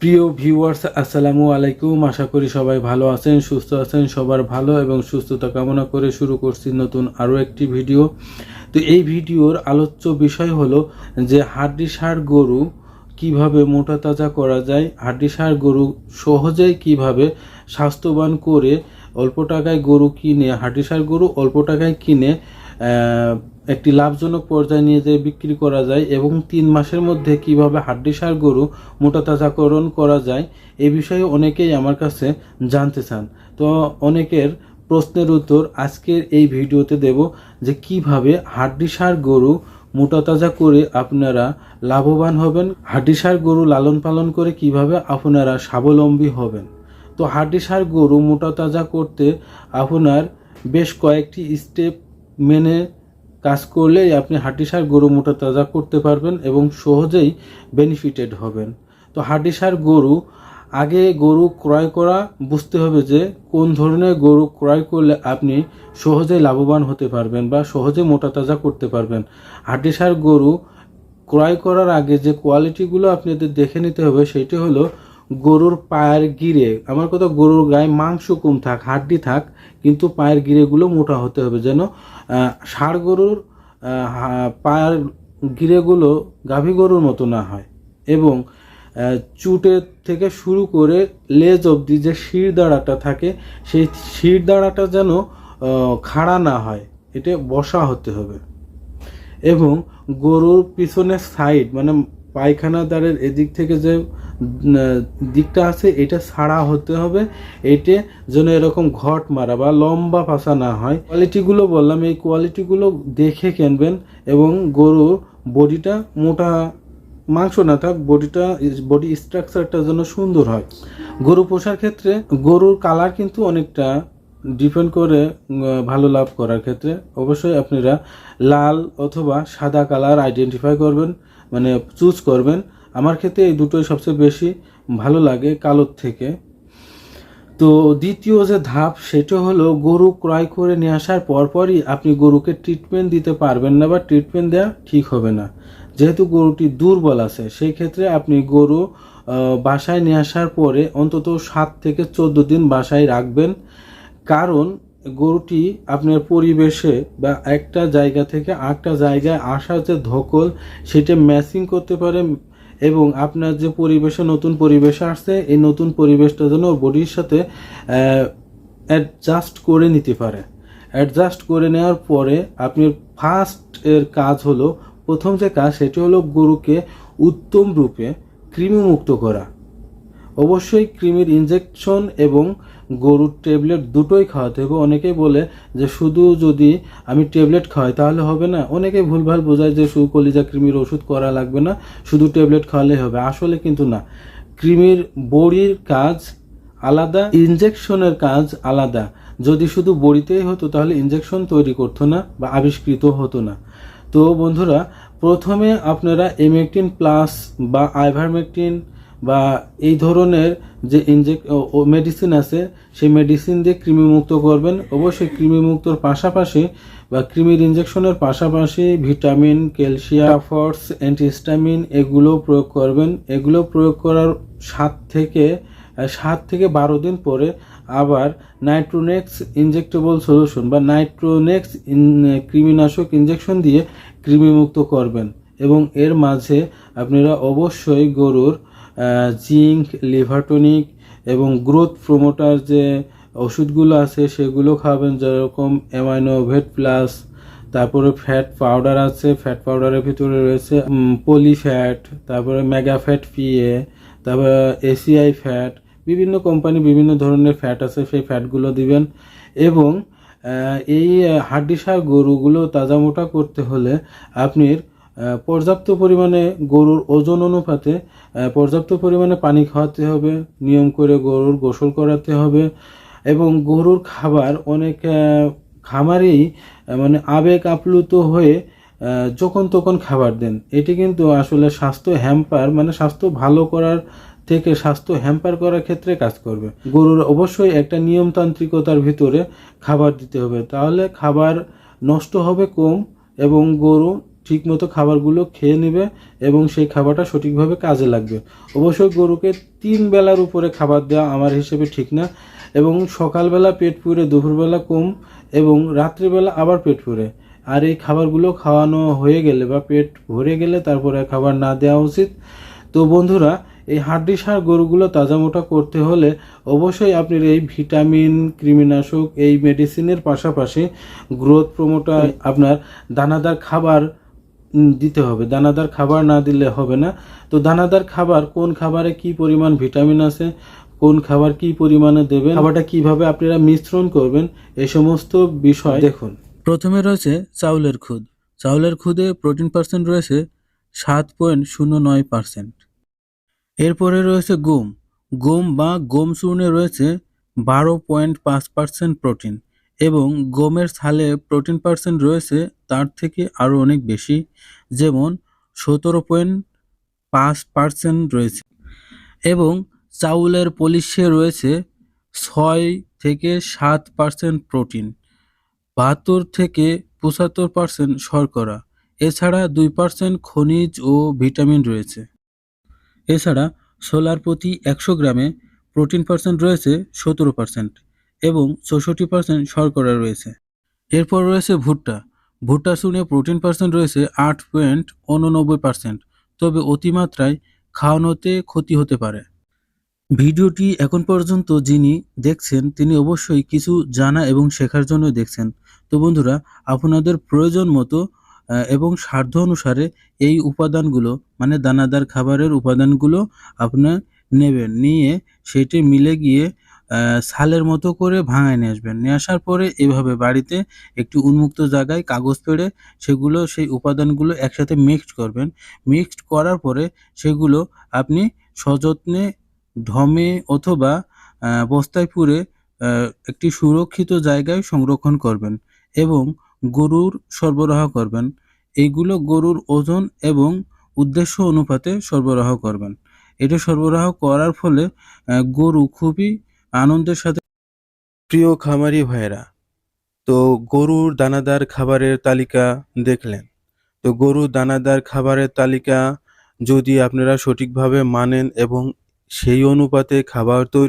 প্রিয় ভিউয়ার্স আসসালামু আলাইকুম। আশা করি সবাই ভালো আছেন, সুস্থ আছেন, সবার ভালো এবং সুস্থতা কামনা করে শুরু করছি নতুন আরও একটি ভিডিও তো এই ভিডিওর আলোচ্য বিষয় হলো যে হাড্ডি সার গরু কীভাবে মোটা তাজা করা যায় হাড্ডি সার গরু সহজেই কীভাবে স্বাস্থ্যবান করে অল্প টাকায় গরু কিনে হাড্ডি সার গরু অল্প টাকায় কিনে একটি লাভজনক পর্যায়ে নিয়ে যেয়ে বিক্রি করা যায় এবং তিন মাসের মধ্যে কীভাবে হাড্ডি সার গরু মোটা তাজাকরণ করা যায়, এ বিষয়ে অনেকেই আমার কাছে জানতে চান। তো অনেকের প্রশ্নের উত্তর আজকের এই ভিডিওতে দেব যে কীভাবে হাড্ডি সার গরু মোটা তাজা করে আপনারা লাভবান হবেন, হাড্ডি সার গরু লালন পালন করে কীভাবে আপনারা স্বাবলম্বী হবেন। তো হাড্ডি সার গরু মোটা তাজা করতে আপনার বেশ কয়েকটি স্টেপ মেনে কাজ করলেই আপনি হাড্ডি সার গরু মোটা তাজা করতে পারবেন এবং সহজেই বেনিফিটেড হবেন। তো হাড্ডি সার গরু, আগে গরু ক্রয় করা, বুঝতে হবে যে কোন ধরনের গরু ক্রয় করলে আপনি সহজেই লাভবান হতে পারবেন বা সহজে মোটা তাজা করতে পারবেন। হাড্ডি সার গরু ক্রয় করার আগে যে কোয়ালিটিগুলো আপনাদের দেখে নিতে হবে, সেটি হলো গরুর পায়ের গিরে, আমার কথা গরুর গায়ে মাংস কম থাক, হাড্ডি থাক, কিন্তু পায়ের গিরেগুলো মোটা হতে হবে যেন ষাঁড় গরুর পায়ের গিরেগুলো গাভী গরুর মতো না হয় এবং চুটের থেকে শুরু করে লেজ অবধি যে শির দাঁড়াটা থাকে, সেই শির দাঁড়াটা যেন খাড়া না হয় এটা বসা হতে হবে। এবং গরুর পিছনের সাইড মানে পায়খানা দ্বারের এদিক থেকে যে দিকটা আছে, এটা ছাড়া হতে হবে। এটে যেন এরকম ঘট মারা বা লম্বা পাশা না হয়। কোয়ালিটিগুলো বললাম, এই কোয়ালিটিগুলো দেখে কিনবেন এবং গরুর বডিটা মোটা, মাংস না থাক, বডিটা, বডি স্ট্রাকচারটা যেন সুন্দর হয়। গরু পোষার ক্ষেত্রে গরুর কালার কিন্তু অনেকটা ডিপেন্ড করে ভালো লাভ করার ক্ষেত্রে। অবশ্যই আপনারা লাল অথবা সাদা কালার আইডেন্টিফাই করবেন। মানে চুজ করবেন। আমার ক্ষেত্রে এই দুটোই সবচেয়ে বেশি ভালো লাগে কালোর থেকে। তো দ্বিতীয় যে ধাপ, সেটা হলো গরু ক্রয় করে নিয়ে আসার পরপরই আপনি গরুকে ট্রিটমেন্ট দিতে পারবেন না বা ট্রিটমেন্ট দেওয়া ঠিক হবে না। যেহেতু গরুটি দুর্বল আছে, সেই ক্ষেত্রে আপনি গরু বাসায় নিয়ে আসার পরে অন্তত সাত থেকে চোদ্দ দিন বাসায় রাখবেন। কারণ গরুটি আপনার পরিবেশে বা একটা জায়গা থেকে আরেকটা জায়গায় আসার যে ধকল, সেটা ম্যাচিং করতে পারে এবং আপনার যে পরিবেশে নতুন পরিবেশে আসছে, এই নতুন পরিবেশটা যেন বডির সাথে অ্যাডজাস্ট করে নিতে পারে। অ্যাডজাস্ট করে নেওয়ার পরে আপনি ফার্স্ট এর কাজ হলো, প্রথম যে কাজ, সেটি হলো গরুকে উত্তম রূপে কৃমিমুক্ত করা। অবশ্যই কৃমির ইনজেকশন এবং গরুর ট্যাবলেট দুটোই খাওয়াতে হবে। অনেকেই বলে যে, শুধু যদি আমি ট্যাবলেট খাওয়াই তাহলে হবে না। অনেকেই ভুলভাল বোঝায় যে, শুধু কলিজা কৃমির ওষুধ করা লাগবে না, শুধু ট্যাবলেট খাওয়ালেই হবে। আসলে কিন্তু না। কৃমির বড়ির কাজ আলাদা ইনজেকশনের কাজ আলাদা। যদি শুধু বড়িতেই হতো, তাহলে ইনজেকশন তৈরি করতো না বা আবিষ্কৃত হতো না। তো বন্ধুরা, প্রথমে আপনারা এমেকটিন প্লাস বা আইভারমেকটিন বা এই ধরনের যে ইনজেক মেডিসিন আছে, সেই মেডিসিন দিয়ে কৃমিমুক্ত করবেন। অবশ্যই কৃমিমুক্তর পাশাপাশি বা কৃমির ইনজেকশনের পাশাপাশি ভিটামিন ক্যালসিয়াম ফর্স অ্যান্টিস্টামিন এগুলো প্রয়োগ করবেন। এগুলো প্রয়োগ করার সাত থেকে সাত থেকে বারো দিন পরে আবার নাইট্রোনেক্স ইনজেক্টেবল সলিউশন বা নাইট্রোনেক্স কৃমিনাশক ইনজেকশন দিয়ে কৃমিমুক্ত করবেন। এবং এর মাঝে আপনারা অবশ্যই গরুর জিঙ্ক লিভারটনিক এবং গ্রোথ প্রমোটার যে ওষুধগুলো আছে সেগুলো খাবেন, যেরকম অ্যামাইনোভেট প্লাস, তারপরে ফ্যাট পাউডার আছে, ফ্যাট পাউডারের ভিতরে রয়েছে পলিফ্যাট, তারপরে মেগা ফ্যাট পিএ, তারপরে এসিআই ফ্যাট, বিভিন্ন কোম্পানি বিভিন্ন ধরনের ফ্যাট আছে, সেই ফ্যাটগুলো দিবেন। এবং এই হাড্ডি সার গরুগুলো তাজা মোটা করতে হলে আপনি পর্যাপ্ত পরিমাণে গরুর ওজন অনুপাতে পর্যাপ্ত পরিমাণে পানি খাওয়াতে হবে, নিয়ম করে গরুর গোসল করাতে হবে এবং গরুর খাবার অনেক খামারেই মানে আবেগ আপ্লুত হয়ে যখন তখন খাবার দেন। এটি কিন্তু আসলে স্বাস্থ্য হ্যাম্পার মানে স্বাস্থ্য ভালো করার থেকে স্বাস্থ্য হ্যাম্পার করার ক্ষেত্রে কাজ করবে। গরুর অবশ্যই একটা নিয়মতান্ত্রিকতার ভিতরে খাবার দিতে হবে। তাহলে খাবার নষ্ট হবে কম এবং গরু ঠিকমতো খাবারগুলো খেয়ে নেবে এবং সেই খাবারটা সঠিকভাবে কাজে লাগবে। অবশ্যই গরুকে তিন বেলার উপরে খাবার দেওয়া আমার হিসেবে ঠিক না এবং সকালবেলা পেট পুরে দুপুরবেলা কম এবং রাত্রিবেলা আবার পেট পুরে আর এই খাবারগুলো খাওয়ানো হয়ে গেলে বা পেট ভরে গেলে তারপরে খাবার না দেওয়া উচিত। তো বন্ধুরা, এই হাড্ডি সার গরুগুলো তাজা মোটা করতে হলে অবশ্যই আপনি এই ভিটামিন, কৃমিনাশক, এই মেডিসিনের পাশাপাশি গ্রোথ প্রমোটার, আপনার দানাদার খাবার দিতে হবে। দানাদার খাবার না দিলে হবে না। তো দানাদার খাবার কোন খাবারে কি পরিমাণ ভিটামিন আছে, কোন খাবার কি পরিমাণে দেবেন, খাবারটা কীভাবে আপনারা মিশ্রণ করবেন, এ সমস্ত বিষয় দেখুন। প্রথমে রয়েছে চাউলের খুদ। চাউলের খুদে প্রোটিন পার্সেন্ট রয়েছে সাত পয়েন্ট শূন্য নয় পার্সেন্ট। এরপরে রয়েছে গম। গম বা গম চূর্ণে রয়েছে বারো পয়েন্ট পাঁচ পার্সেন্ট প্রোটিন। এবং গমের ছালে প্রোটিন পার্সেন্ট রয়েছে, তার থেকে আরও অনেক বেশি, যেমন সতেরো পয়েন্ট পাঁচ পার্সেন্ট রয়েছে। এবং চাউলের পলিশে রয়েছে ছয় থেকে সাত পার্সেন্ট প্রোটিন, বাহাত্তর থেকে পঁচাত্তর পার্সেন্ট শর্করা, এছাড়া দুই পার্সেন্ট খনিজ ও ভিটামিন রয়েছে। এছাড়া সোলার প্রতি একশো গ্রামে প্রোটিন পার্সেন্ট রয়েছে সতেরো পার্সেন্ট। এবং চৌষট্টি পার্সেন্ট শর্করা রয়েছে। এরপর রয়েছে ভুট্টা। ভুট্টা শুনে প্রোটিন পার্সেন্ট রয়েছে আট পয়েন্ট উননব্বই পার্সেন্ট তবে অতিমাত্রায় খাওয়ানোতে ক্ষতি হতে পারে। ভিডিওটি এখন পর্যন্ত যিনি দেখছেন, তিনি অবশ্যই কিছু জানা এবং শেখার জন্য দেখছেন। তো বন্ধুরা, আপনাদের প্রয়োজন মতো এবং সাধ্য অনুসারে এই উপাদানগুলো মানে দানাদার খাবারের উপাদানগুলো আপনার নেবেন। নিয়ে সেটি মিলে গিয়ে ছালের মতো করে ভাঙায় নিয়ে আসবেন। নিয়ে আসার পরে এভাবে বাড়িতে একটি উন্মুক্ত জায়গায় কাগজ পেড়ে সেগুলো, সেই উপাদানগুলো একসাথে মিক্সড করবেন। মিক্সড করার পরে সেগুলো আপনি সযত্নে ঢমে অথবা বস্তায় পুরে একটি সুরক্ষিত জায়গায় সংরক্ষণ করবেন এবং গরুর সরবরাহ করবেন। এইগুলো গরুর ওজন এবং উদ্দেশ্য অনুপাতে সরবরাহ করবেন। এটা সরবরাহ করার ফলে গরু খুবই আনন্দের সাথে প্রিয় খামারি ভাইরা তো গরুর দানাদার খাবারের তালিকা দেখলেন। তো গরুর দানাদার খাবারের তালিকা যদি আপনারা সঠিকভাবে মানেন এবং সেই অনুপাতে খাবার তৈরি